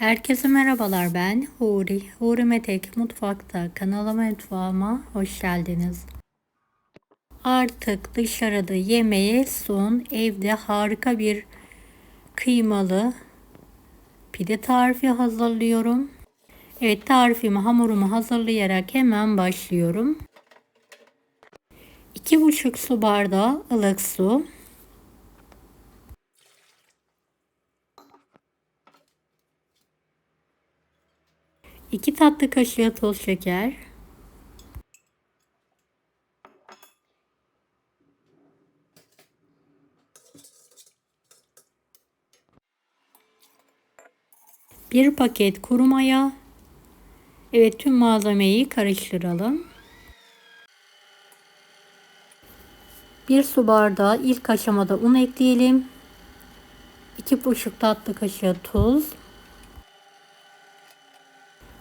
Herkese merhabalar ben Huri. Huri Metek Mutfak'ta kanalıma mutfağıma hoş geldiniz. Artık dışarıda yemeğe son evde harika bir kıymalı pide tarifi hazırlıyorum. Evet tarifimi hamurumu hazırlayarak hemen başlıyorum. 2,5 su bardağı ılık su. 2 tatlı kaşığı toz şeker. Bir paket kuru maya. Evet tüm malzemeyi karıştıralım. Bir su bardağı ilk aşamada un ekleyelim. 2,5 tatlı kaşığı tuz.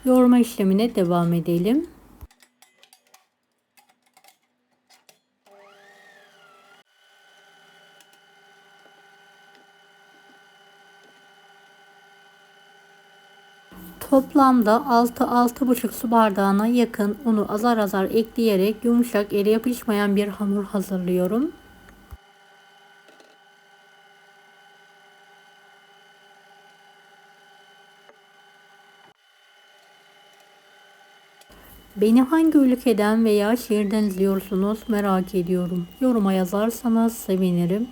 Yoğurma işlemine devam edelim. Toplamda 6-6,5 su bardağına yakın unu azar azar ekleyerek yumuşak ele yapışmayan bir hamur hazırlıyorum. Beni hangi ülkeden veya şehirden izliyorsunuz merak ediyorum. Yoruma yazarsanız sevinirim.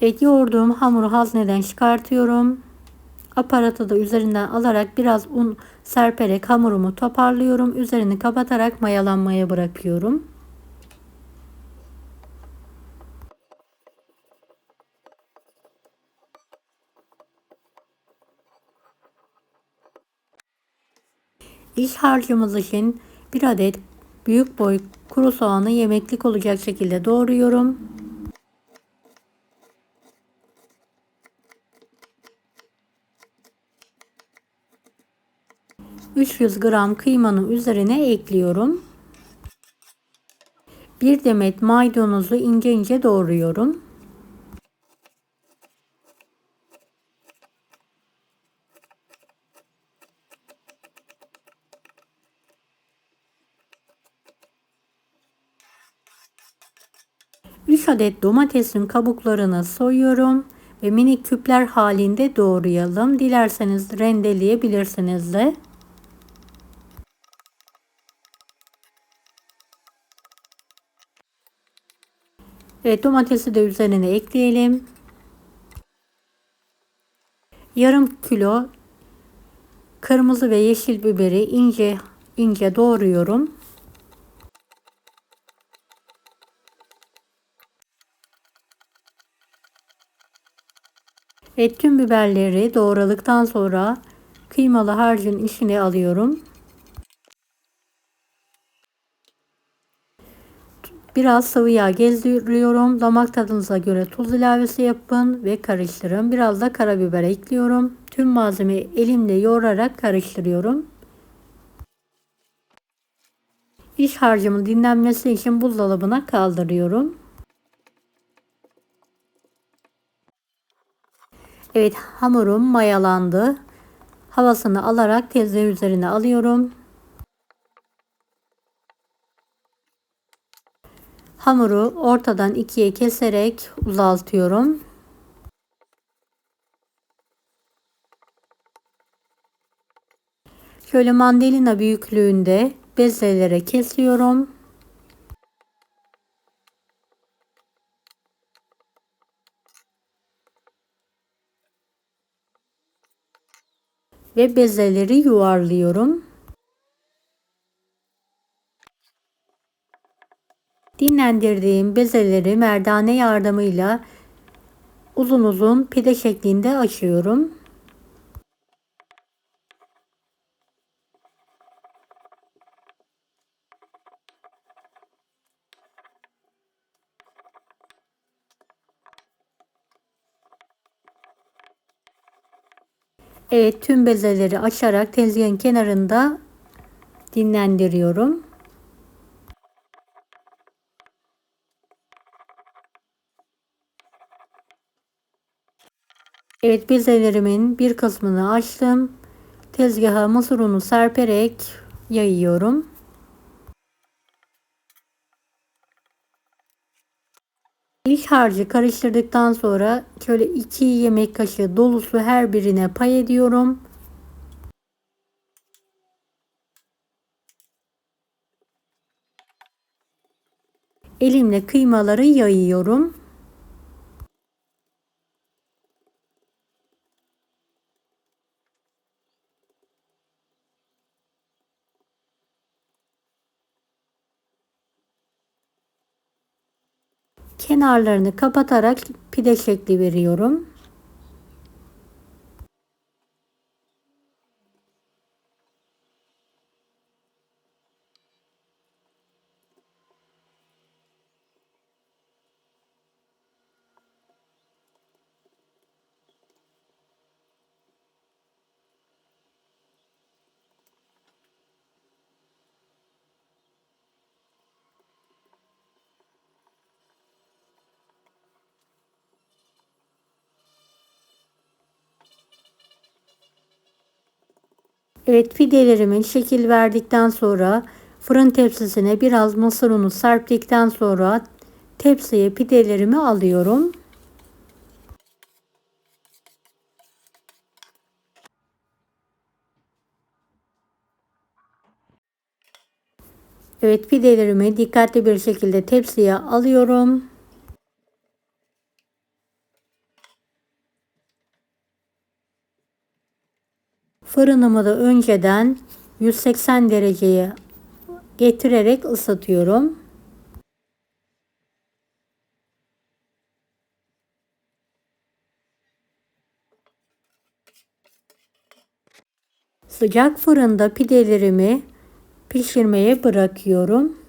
Evet yoğurduğum hamuru hazneden çıkartıyorum. Aparatı da üzerinden alarak biraz un serperek hamurumu toparlıyorum. Üzerini kapatarak mayalanmaya bırakıyorum. İç harcımız için bir adet büyük boy kuru soğanı yemeklik olacak şekilde doğruyorum. 300 gram kıymanın üzerine ekliyorum. Bir demet maydanozu ince ince doğruyorum. Üç adet domatesin kabuklarını soyuyorum ve minik küpler halinde doğrayalım. Dilerseniz rendeleyebilirsiniz de. Evet domatesi de üzerine ekleyelim. Yarım kilo kırmızı ve yeşil biberi ince ince doğruyorum. Evet tüm biberleri doğradıktan sonra kıymalı harcın içine alıyorum. Biraz sıvı yağ gezdiriyorum. Damak tadınıza göre tuz ilavesi yapın ve karıştırın. Biraz da karabiber ekliyorum. Tüm malzemeyi elimle yoğurarak karıştırıyorum. İç harcımın dinlenmesi için buzdolabına kaldırıyorum. Evet hamurum mayalandı. Havasını alarak tezgah üzerine alıyorum. Hamuru ortadan ikiye keserek uzaltıyorum. Şöyle mandalina büyüklüğünde bezelere kesiyorum. Ve bezeleri yuvarlıyorum. Dinlendirdiğim bezeleri merdane yardımıyla uzun uzun pide şeklinde açıyorum. Evet tüm bezeleri açarak tezgahın kenarında dinlendiriyorum. Evet bezelerimin bir kısmını açtım. Tezgaha mısır unu serperek yayıyorum. İlk harcı karıştırdıktan sonra şöyle 2 yemek kaşığı dolusu her birine pay ediyorum. Elimle kıymaları yayıyorum. Kenarlarını kapatarak pide şekli veriyorum. Evet pidelerimin şekil verdikten sonra fırın tepsisine biraz mısır unu serptikten sonra tepsiye pidelerimi alıyorum. Evet pidelerimi dikkatli bir şekilde tepsiye alıyorum. Fırınımı da önceden 180 dereceye getirerek ısıtıyorum. Sıcak fırında pidelerimi pişirmeye bırakıyorum.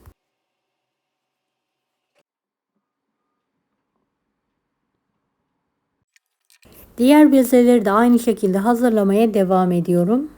Diğer bezeleri de aynı şekilde hazırlamaya devam ediyorum.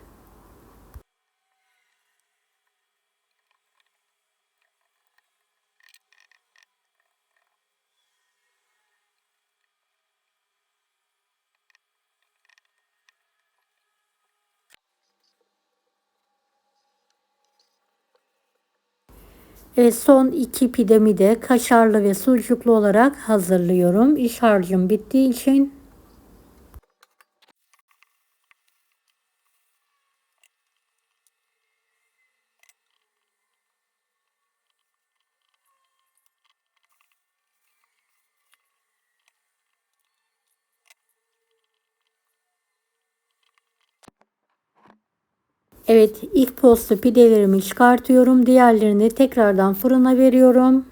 Ve son iki pidemi de kaşarlı ve sucuklu olarak hazırlıyorum. İş harcım bittiği için Evet ilk posta pidelerimi çıkartıyorum. Diğerlerini tekrardan fırına veriyorum.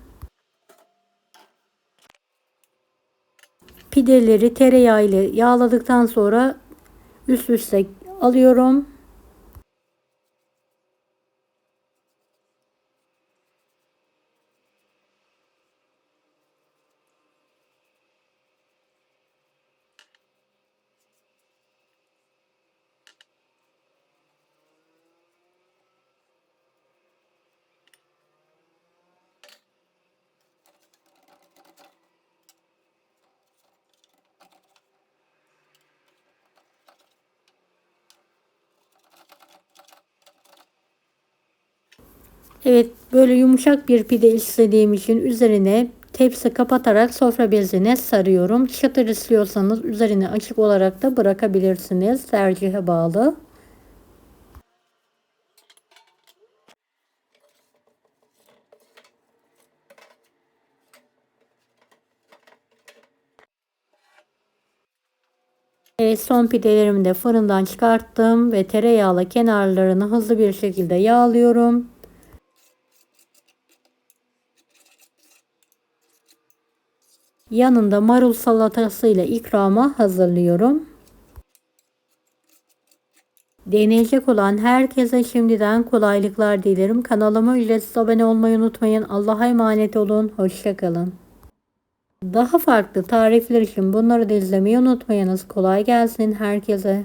Pideleri tereyağı ile yağladıktan sonra üst üste alıyorum. Evet böyle yumuşak bir pide istediğim için üzerine tepsi kapatarak sofra bezine sarıyorum. Çıtır istiyorsanız üzerine açık olarak da bırakabilirsiniz. Tercihe bağlı. Evet, son pidelerimi de fırından çıkarttım ve tereyağlı kenarlarını hızlı bir şekilde yağlıyorum. Yanında marul salatasıyla ikrama hazırlıyorum. Deneyecek olan herkese şimdiden kolaylıklar dilerim. Kanalıma ücretsiz abone olmayı unutmayın. Allah'a emanet olun. Hoşçakalın. Daha farklı tarifler için bunları da izlemeyi unutmayınız. Kolay gelsin herkese.